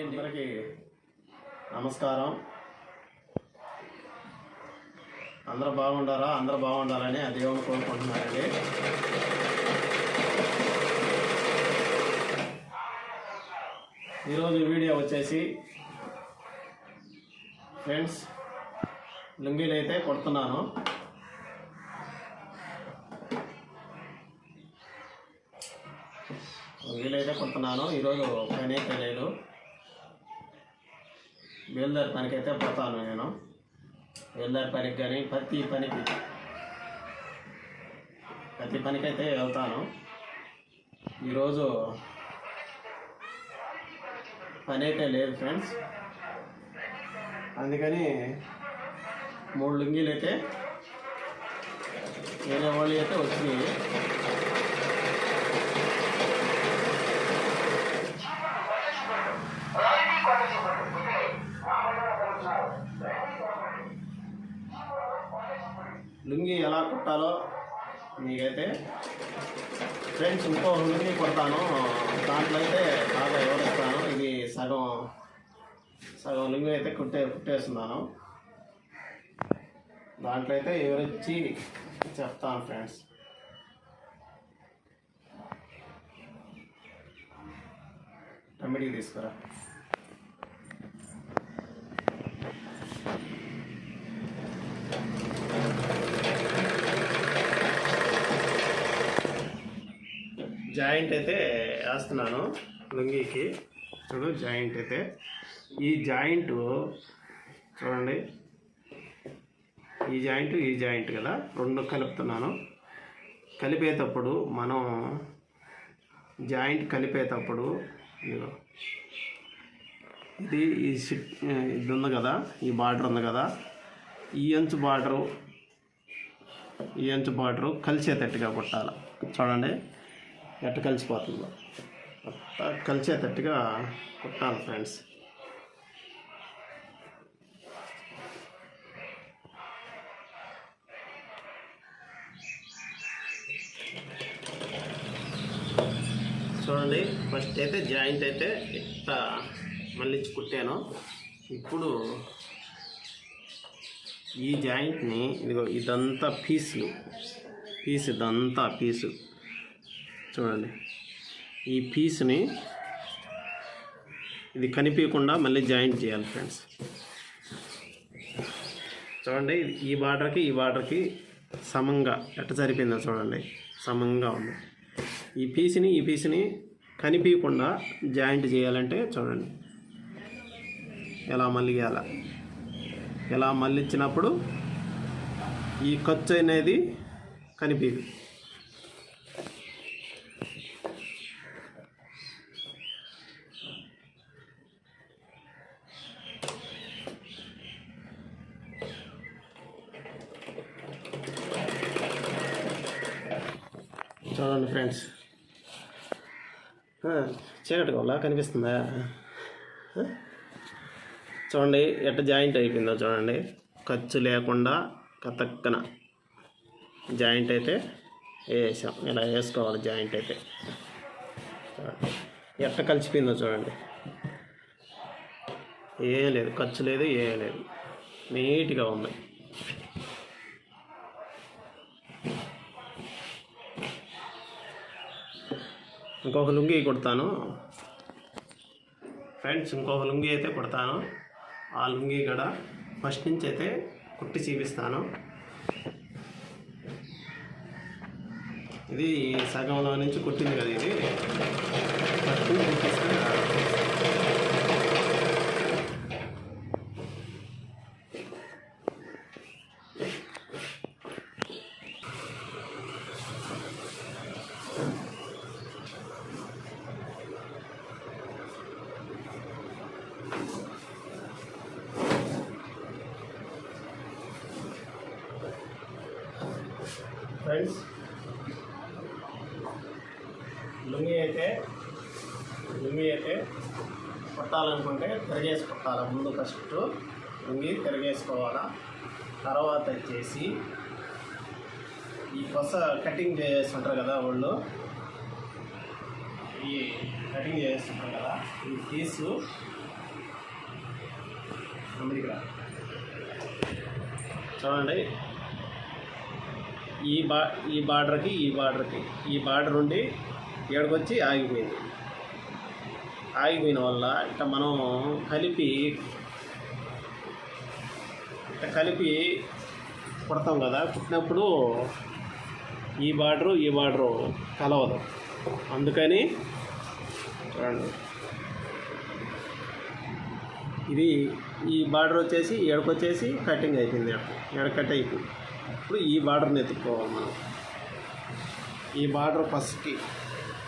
Hi అందరికీ నమస్కారం. అందరూ బాగుండారా? అందరూ బాగుండాలని ఆ దేవుని కోరుకుంటున్నారండి ఈరోజు వీడియో వచ్చేసి ఫ్రెండ్స్ లుంగీలు అయితే కొడుతున్నాను. లుంగీలు అయితే కొడుతున్నాను. ఈరోజు పని అయితే లేదు బేల్దారి పనికి అయితే పోతాను నేను. వేల్దారి పనికి కానీ ప్రతి పనికి ప్రతి పనికి అయితే వెళ్తాను. ఈరోజు పని అయితే లేదు ఫ్రెండ్స్. అందుకని మూడు లుంగీలు అయితే వేరే వాళ్ళు అయితే వచ్చినాయి. లుంగి ఎలా కుట్టాలో మీకైతే ఫ్రెండ్స్ ఇంకో లుంగి కుడతాను. దాంట్లో అయితే బాగా వివరిస్తాను ఇది సగం సగం లుంగి అయితే కుట్టే కుట్టేస్తున్నాను. దాంట్లో అయితే వివరించి చెప్తాను ఫ్రెండ్స్. రెమెడీ తీసుకురా. జాయింట్ అయితే వేస్తున్నాను లుంగీకి. చూడు జాయింట్ అయితే. ఈ జాయింట్ చూడండి. ఈ జాయింట్ ఈ జాయింట్ కదా? రెండు కలుపుతున్నాను. కలిపేటప్పుడు మనం జాయింట్ కలిపేటప్పుడు ఇది ఈ సిట్ ఇది ఉంది కదా? ఈ బార్డర్ ఉంది కదా? ఈ అంచు బార్డరు ఈ అంచు బార్డరు కలిసేటట్టుగా కుట్టాలి. చూడండి. ఎట్ట కలిసిపోతుందో. అట్ట కలిసేటట్టుగా కుట్టాలి ఫ్రెండ్స్. చూడండి ఫస్ట్ అయితే జాయింట్ అయితే ఇట్ట మళ్ళించి కుట్టాను. ఇప్పుడు ఈ జాయింట్ని ఇదిగో ఇదంతా పీసులు. పీస్ ఇదంతా పీసు. చూడండి. ఈ పీస్ని ఇది కనిపించకుండా మళ్ళీ జాయింట్ చేయాలి ఫ్రెండ్స్. చూడండి ఈ బార్డర్కి ఈ బార్డర్కి సమంగా ఎట్ట సరిపోయిందో చూడండి. సమంగా ఉంది. ఈ పీస్ని ఈ పీస్ని కనిపించకుండా జాయింట్ చేయాలంటే చూడండి. ఎలా మళ్ళియాల ఎలా మళ్ళించినప్పుడు ఈ ఖర్చు అనేది కనిపించదు చూడండి ఫ్రెండ్స్ చీకటి కనిపిస్తుందా? చూడండి ఎట్ట జాయింట్ అయిపోయిందో చూడండి. ఖర్చు లేకుండా కతక్కన జాయింట్ అయితే వేసాం ఇలా వేసుకోవాలి జాయింట్ అయితే. ఎట్ట కలిసిపోయిందో చూడండి. ఏం లేదు ఖర్చు లేదు ఏం లేదు. నీట్గా ఉంది. ఇంకొక లుంగి కుడతాను. ఫ్రెండ్స్ ఇంకొక లుంగి అయితే కుడతాను. ఆ లుంగి కూడా ఫస్ట్ నుంచి అయితే కుట్టి చూపిస్తాను. ఇది సగంలో నుంచి కుట్టింది కదా ఇది. ఫస్ట్ కుట్టిస్తే ఫ్రెండ్స్ లుంగి అయితే లుంగి అయితే కుట్టాలనుకుంటే తిరిగేసి కుట్టాలి ముందు ఫస్ట్ లుంగి తిరిగేసుకోవాలా? తర్వాత వచ్చేసి ఈ కొస కటింగ్ చేస్తుంటారు కదా వాళ్ళు. ఈ కటింగ్ చేస్తుంటారు కదా ఈ పీసు చూడండి. ఈ బా ఈ బార్డర్కి ఈ బార్డర్కి ఈ బార్డర్ నుండి ఏడకొచ్చి ఆగిపోయింది. ఆగిపోయిన వల్ల ఇట్లా మనం కలిపి ఇట్లా కలిపి కుడతాం కదా. కుట్టినప్పుడు ఈ బార్డరు ఈ బార్డరు కలవదు. అందుకని చూడండి. ఇది ఈ బార్డర్ వచ్చేసి ఎడకొచ్చేసి కటింగ్ అయిపోయింది ఎడ కట్ అయిపోయింది. ఇప్పుడు ఈ బార్డర్ని ఎత్తుకోవాలి మనం. ఈ బార్డర్ ఫస్ట్కి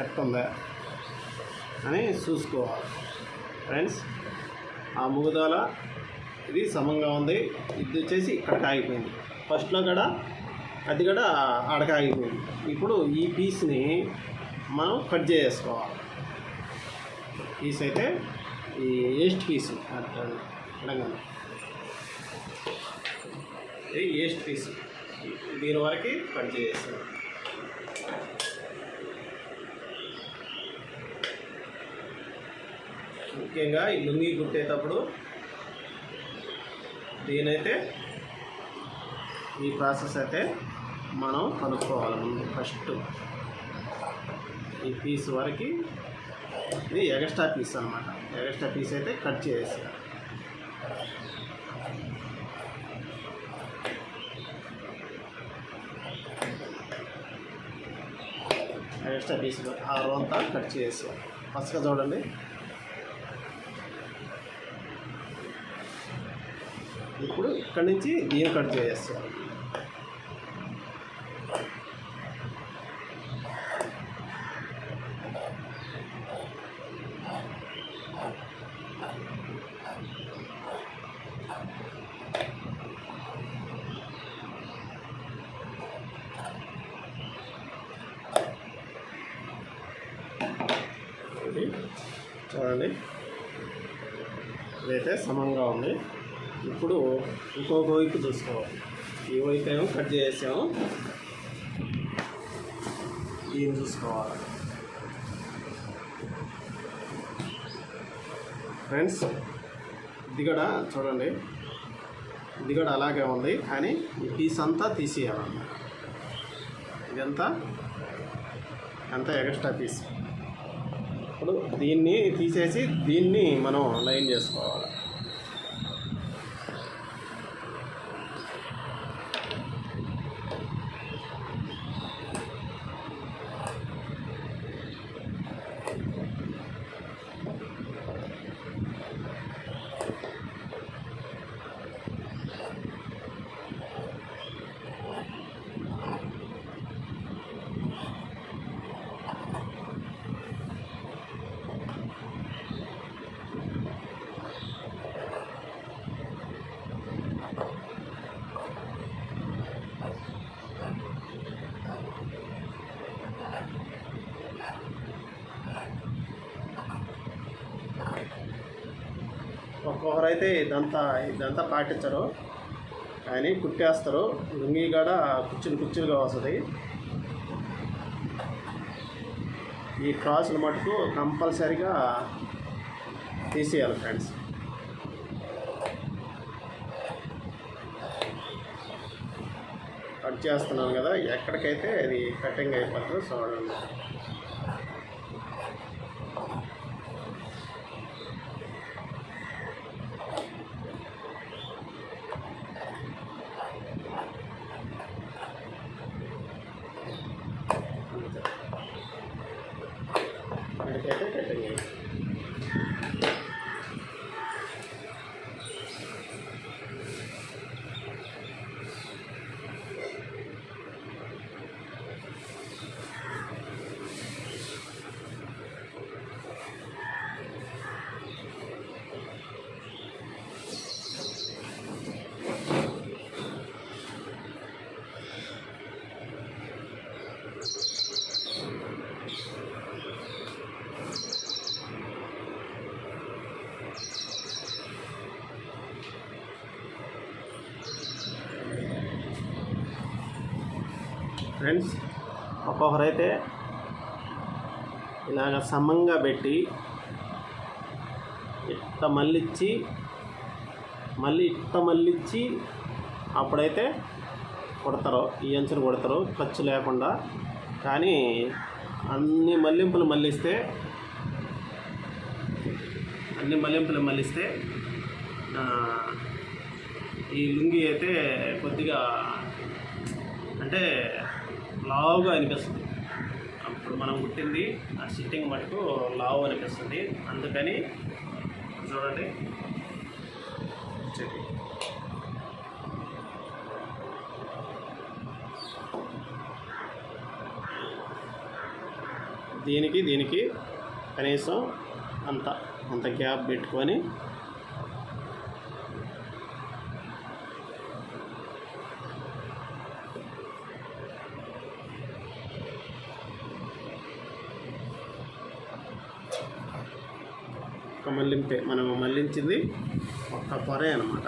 ఎట్టుందా అని చూసుకోవాలి. ఫ్రెండ్స్ ఆ మూగుదాల ఇది సమంగా ఉంది. ఇది వచ్చేసి ఇక్కడికి ఆగిపోయింది. ఫస్ట్లో కూడా అది కూడా అడక ఆగిపోయింది. ఇప్పుడు ఈ పీస్ని మనం కట్ చేసుకోవాలి. పీస్ అయితే ఈ ఏస్ట్ పీస్ తెలంగాణ ఇది ఏస్ట్ పీస్ దీని వరకు కట్ చేసేస్తాం ముఖ్యంగా ఈ లుంగి కుట్టేటప్పుడు దీనైతే ఈ ప్రాసెస్ అయితే మనం కనుక్కోవాలి ముందు ఫస్ట్. ఈ పీస్ వరకు ఇది ఎగస్ట్రా పీస్ అనమాట ఎగస్ట్రా పీస్ అయితే కట్ చేసి. ఎగస్ట్రా పీస్ ఆ రోంతా కట్ చేసి. ఫస్ట్గా చూడండి. అక్కడి నుంచి దీన్ని కట్ చేసేస్తాం చూడండి. ఇదైతే సమంగా ఉంది. ఇప్పుడు ఇంకొక వైపు చూసుకోవాలి. ఈ వైపు ఏమో కట్ చేసాము దీన్ని చూసుకోవాలి. ఫ్రెండ్స్ ఇది కూడా చూడండి. ఇది కూడా అలాగే ఉంది కానీ ఈ పీస్ అంతా తీసేయాలన్నమాట ఇదంతా అంతా ఎక్స్ట్రా పీస్. ఇప్పుడు దీన్ని తీసేసి దీన్ని మనం లైన్ చేసుకోవాలి. అయితే ఇదంతా ఇదంతా పాటించరు కానీ కుట్టేస్తారు. లుంగి కూడా కుచ్చులు కుచ్చులుగా వస్తుంది. ఈ క్రాసులు మటుకు కంపల్సరిగా తీసేయాలి ఫ్రెండ్స్. కట్ చేస్తున్నాను కదా ఎక్కడికైతే అది కటింగ్ అయిపోతుందో చూడండి ఎక్కడికైతే కటింగ్ అయిపోతుంది ఫ్రెండ్స్ ఒక్కొక్కరైతే ఇలాగ సమంగా పెట్టి ఇట్ట మళ్ళిచ్చి మళ్ళీ ఇట్ట మళ్ళిచ్చి అప్పుడైతే కొడతారు. ఈ అంచులు కొడతారు. ఖర్చు లేకుండా. కానీ అన్ని మల్లింపులు మళ్ళిస్తే అన్ని మల్లింపులు మళ్ళిస్తే ఈ లుంగి అయితే కొద్దిగా అంటే లావుగా అనిపిస్తుంది. అప్పుడు మనం పుట్టింది ఆ సిట్టింగ్ మటుకు లావు అనిపిస్తుంది. అందుకని చూడండి. చెప్పి దీనికి దీనికి కనీసం అంత అంత గ్యాప్ పెట్టుకొని మళ్ళింపే. మనం మళ్ళించింది ఒక్క పొరే అనమాట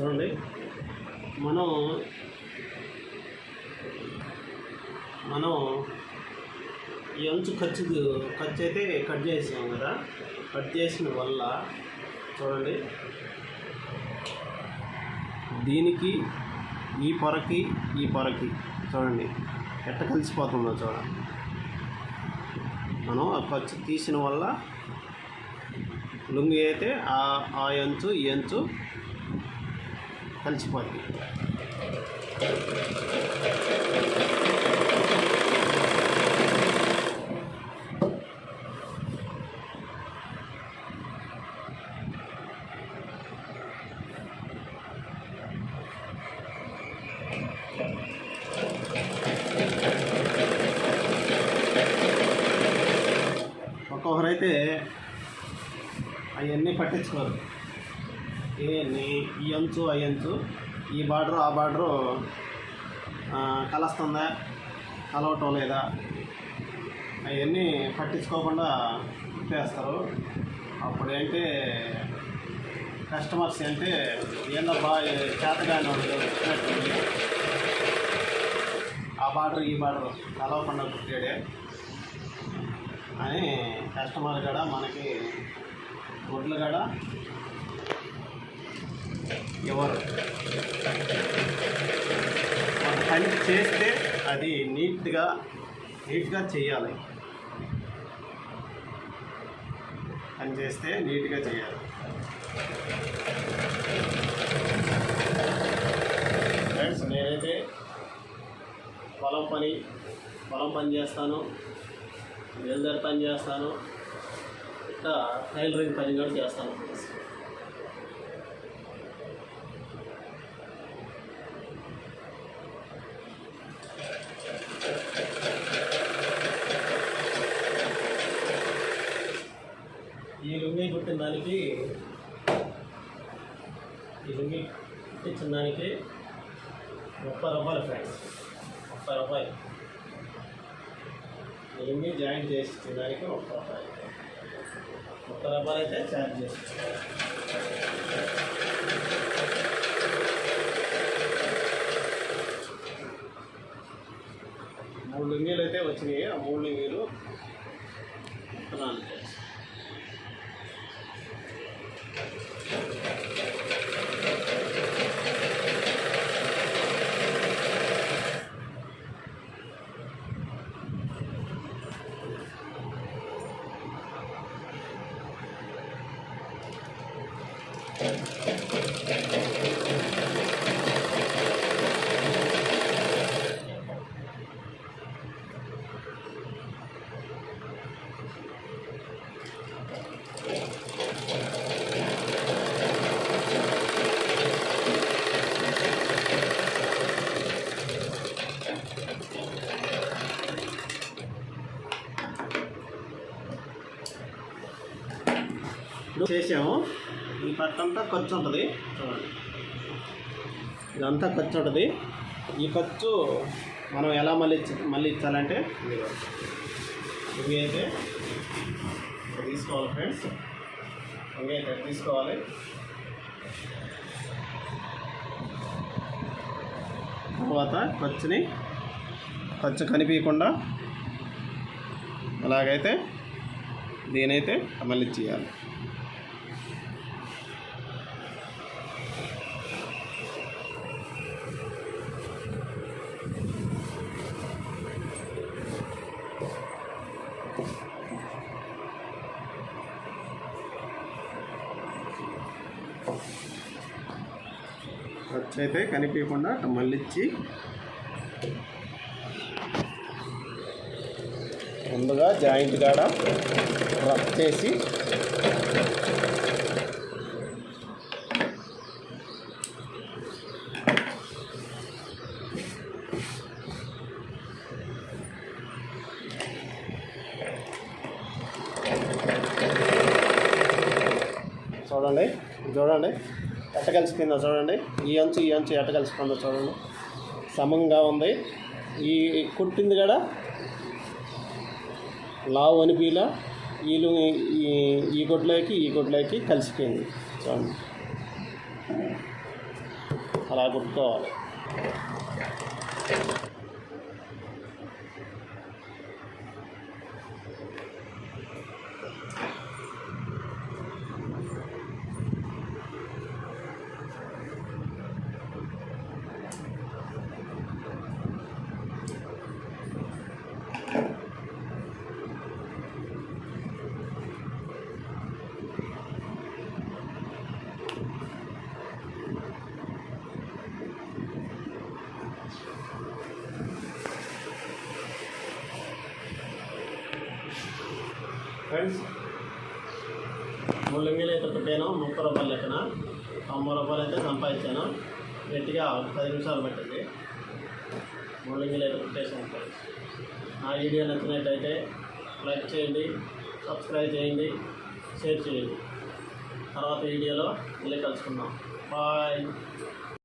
చూడండి. మనం మనం ఈ అంచు ఖర్చు ఖర్చు అయితే కట్ చేసాం కదా. కట్ చేసిన వల్ల చూడండి. దీనికి ఈ పొరకి ఈ పొరకి చూడండి. ఎట్ట కలిసిపోతుందో చూడండి. మనం ఆ ఖర్చు తీసిన వల్ల లుంగి అయితే ఆ ఆ అంచు ఈ అంచు కలిసిపోద్ది ఒక్కొక్కరైతే అవన్నీ పట్టించుకోరు. ఈ అంచు ఆ అంచు. ఈ బార్డరు ఆ బార్డరు కలుస్తుందా? కలవటం లేదా? అవన్నీ పట్టించుకోకుండా చేస్తారు అప్పుడు ఏంటి కస్టమర్స్ అంటే ఏందబ్బా చేతగాని వాళ్ళు ఆ బార్డర్ ఈ బార్డర్ కలవకుండా కుట్టాడే. అని కస్టమర్ కూడా మనకి గుడ్లు కూడా ఎవరు? పని చేస్తే అది నీట్గా నీట్గా చేయాలి. పని చేస్తే నీట్గా చేయాలి. ఫ్రెండ్స్ నేనైతే పొలం పని పొలం పని చేస్తాను వెల్దర్ పని చేస్తాను ఇట్లా టైలరింగ్ పని కూడా చేస్తాను ఈ లుంగి కుట్టిన దానికి ఈ లుంగి కుట్టించిన దానికి ముప్పై రూపాయలు ఫ్రెండ్స్ ముప్పై రూపాయలు. ఈ జాయిన్ చేసి ఇచ్చిన ముప్పై రూపాయలు. ముప్పై రూపాయలు అయితే ఛార్జ్ చేసి మూడు లింగీలు అయితే వచ్చినాయి. ఆ మూడు లుంగీలు ఇస్తున్నాను చేసాము. ఈ పట్టంతా ఖర్చు ఉంటుంది. చూడండి ఇదంతా ఖర్చు ఉంటుంది. ఈ ఖర్చు మనం ఎలా మళ్ళీ మళ్ళీ ఇచ్చాలంటే ఇవి అయితే తీసుకోవాలి ఫ్రెండ్స్ ఇవి అయితే తీసుకోవాలి. తర్వాత ఖర్చుని ఖర్చు కనిపించకుండా అలాగైతే దీనైతే మళ్ళీ చేయాలి ఖర్చు అయితే కనిపించకుండా మళ్ళీ మళ్ళిచ్చి ముందుగా జాయింట్ కాడ రఫ్ చేసి చూడండి ఇది చూడండి ఎట్ట కలిసిపోయిందో చూడండి. ఈ అంచు ఈ అంచు ఎట్ట కలిసిపోయిందో చూడండి. సమంగా ఉంది. ఈ కుట్టింది కూడా లావు అనిపిలా వీళ్ళు ఈ ఈ గొడ్లోకి ఈ గొడ్లోకి కలిసిపోయింది. చూడండి. అలా కుట్టుకోవాలి. ఫ్రెండ్స్ మూడు లింగిలు అయితే పెట్టాను ముప్పై రూపాయలు లెక్కన. తొంభై రూపాయలు అయితే సంపాదించాను. గట్టిగా పది నిమిషాలు పట్టింది. మూడు లింగిలు అయితే పెట్టేసాను ఫ్రెండ్స్ నా వీడియో నచ్చినట్టయితే లైక్ చేయండి సబ్స్క్రైబ్ చేయండి షేర్ చేయండి. తర్వాత వీడియోలో మళ్ళీ కలుసుకుందాం. బాయ్.